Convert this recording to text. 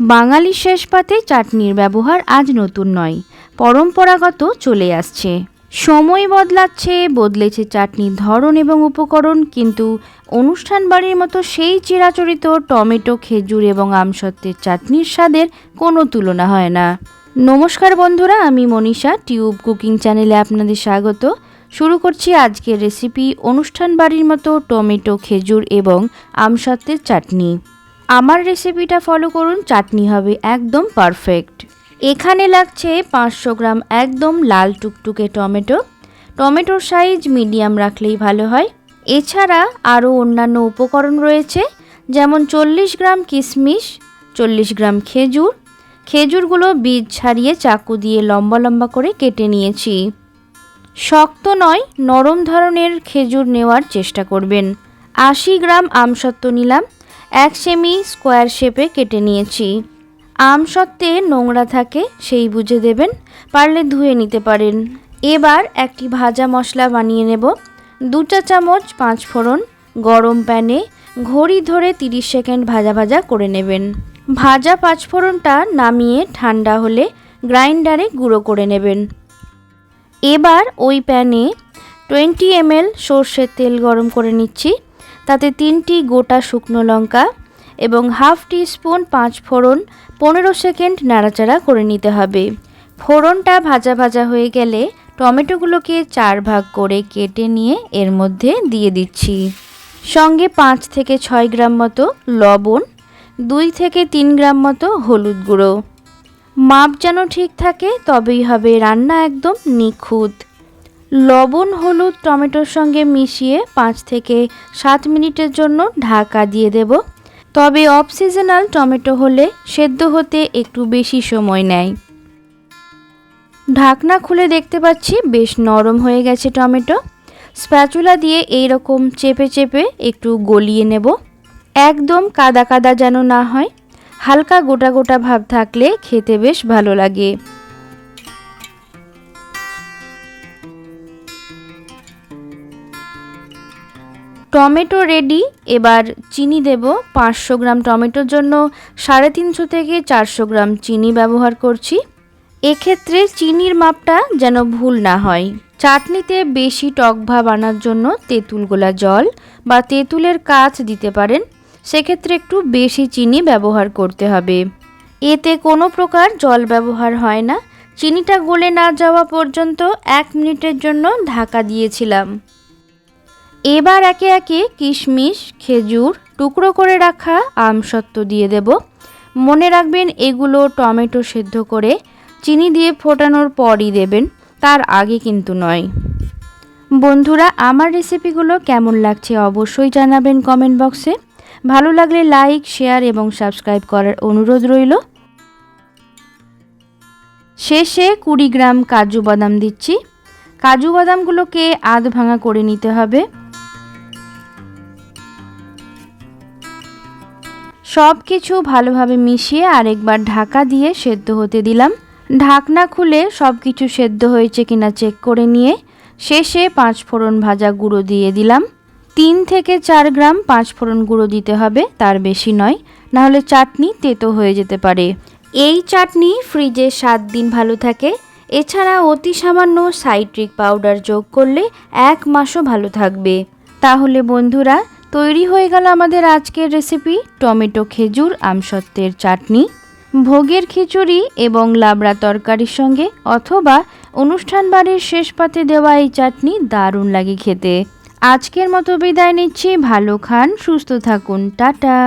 বাঙালি শেষ পাতে চাটনির ব্যবহার আজ নতুন নয়, পরম্পরাগত চলে আসছে। সময় বদলাচ্ছে, বদলেছে চাটনির ধরন এবং উপকরণ, কিন্তু অনুষ্ঠান বাড়ির মতো সেই চিরাচরিত টমেটো, খেজুর এবং আমসত্ত্বের চাটনির স্বাদের কোনো তুলনা হয় না। নমস্কার বন্ধুরা, আমি মনীষা, টিউব কুকিং চ্যানেলে আপনাদের স্বাগত। শুরু করছি আজকের রেসিপি অনুষ্ঠান বাড়ির মতো টমেটো, খেজুর এবং আমসত্ত্বের চাটনি। আমার রেসিপিটা ফলো করুন, চাটনি হবে একদম পারফেক্ট এখানে লাগছে পাঁচশো গ্রাম একদম লাল টুকটুকে টমেটো। টমেটোর সাইজ মিডিয়াম রাখলেই ভালো হয়। এছাড়া আরও অন্যান্য উপকরণ রয়েছে, যেমন চল্লিশ গ্রাম কিশমিশ চল্লিশ গ্রাম খেজুর। খেজুরগুলো বীজ ছাড়িয়ে চাকু দিয়ে লম্বা লম্বা করে কেটে নিয়েছি। শক্ত নয়, নরম ধরনের খেজুর নেওয়ার চেষ্টা করবেন। আশি গ্রাম আমসত্ত্ব নিলাম। এক সেমি স্কোয়ার শেপে কেটে নিয়েছি। আম সত্ত্বে নোংরা থাকে, সেই বুঝে দেবেন, পারলে ধুয়ে নিতে পারেন। এবার একটি ভাজা মশলা বানিয়ে নেব। দু চা চামচ পাঁচ ফোড়ন, গরম প্যানে ঘড়ি ধরে 30 সেকেন্ড ভাজা ভাজা করে নেবেন। ভাজা পাঁচ ফোড়নটা নামিয়ে ঠান্ডা হলে গ্রাইন্ডারে গুঁড়ো করে নেবেন। এবার ওই প্যানে টোয়েন্টি এমএল সর্ষের তেল গরম করে নিচ্ছি। তাতে তিনটি গোটা শুকনো লঙ্কা এবং হাফ টি স্পুন পাঁচ ফোড়ন, পনেরো সেকেন্ড নাড়াচাড়া করে নিতে হবে। ফোড়নটা ভাজা ভাজা হয়ে গেলে টমেটোগুলোকে চার ভাগ করে কেটে নিয়ে এর মধ্যে দিয়ে দিচ্ছি। সঙ্গে পাঁচ থেকে ছয় গ্রাম মতো লবণ, দুই থেকে তিন গ্রাম মতো হলুদ গুঁড়ো। মাপ যেন ঠিক থাকে, তবেই হবে রান্না একদম নিখুঁত। লবণ, হলুদ, টমেটোর সঙ্গে মিশিয়ে পাঁচ থেকে সাত মিনিটের জন্য ঢাকা দিয়ে দেব। তবে অফ সিজনাল টমেটো হলে সেদ্ধ হতে একটু বেশি সময় নেয়। ঢাকনা খুলে দেখতে পাচ্ছি বেশ নরম হয়ে গেছে টমেটো। স্প্যাচুলা দিয়ে এই রকম চেপে চেপে একটু গলিয়ে নেব। একদম কাদা কাদা যেন না হয়। হালকা গোটা গোটা ভাব থাকলে খেতে বেশ ভালো লাগে। টমেটো রেডি এবার চিনি দেব। পাঁচশো গ্রাম টমেটোর জন্য সাড়ে তিনশো থেকে চারশো গ্রাম চিনি ব্যবহার করছি। এক্ষেত্রে চিনির মাপটা যেন ভুল না হয়। চাটনিতে বেশি টক ভাব আনার জন্য তেঁতুল গোলা জল বা তেঁতুলের কাজ দিতে পারেন। সেক্ষেত্রে একটু বেশি চিনি ব্যবহার করতে হবে। এতে কোনো প্রকার জল ব্যবহার হয় না। চিনিটা গলে না যাওয়া পর্যন্ত এক মিনিটের জন্য ঢাকা দিয়েছিলাম। এবার একে একে কিশমিশ, খেজুর টুকরো করে রাখা আমসত্ত্ব দিয়ে দেব। মনে রাখবেন এগুলো টমেটো সেদ্ধ করে চিনি দিয়ে ফোটানোর পরই দেবেন, তার আগে কিন্তু নয়। বন্ধুরা, আমার রেসিপিগুলো কেমন লাগছে অবশ্যই জানাবেন কমেন্ট বক্সে। ভালো লাগলে লাইক, শেয়ার এবং সাবস্ক্রাইব করার অনুরোধ রইল। শেষে কুড়ি গ্রাম কাজু বাদাম দিচ্ছি। কাজু বাদামগুলোকে আধ ভাঙা করে নিতে হবে। সব কিছু ভালোভাবে মিশিয়ে আরেকবার ঢাকা দিয়ে সেদ্ধ হতে দিলাম। ঢাকনা খুলে সব কিছু সেদ্ধ হয়েছে কিনা চেক করে নিয়ে শেষে পাঁচ ফোড়ন ভাজা গুঁড়ো দিয়ে দিলাম। তিন থেকে চার গ্রাম পাঁচ ফোড়ন গুঁড়ো দিতে হবে, তার বেশি নয়, নাহলে চাটনি তেতো হয়ে যেতে পারে। এই চাটনি ফ্রিজে সাত দিন ভালো থাকে। এছাড়া অতি সামান্য সাইট্রিক পাউডার যোগ করলে এক মাসও ভালো থাকবে। তাহলে বন্ধুরা তৈরি হয়ে গেল আমাদের আজকের রেসিপি টমেটো খেজুর, আমসত্ত্বের চাটনি। ভোগের খিচুড়ি এবং লাবড়া তরকারির সঙ্গে অথবা অনুষ্ঠান বাড়ির শেষ পাতে দেওয়া এই চাটনি দারুণ লাগে খেতে। আজকের মতো বিদায় নিচ্ছি, ভালো খান, সুস্থ থাকুন, টাটা।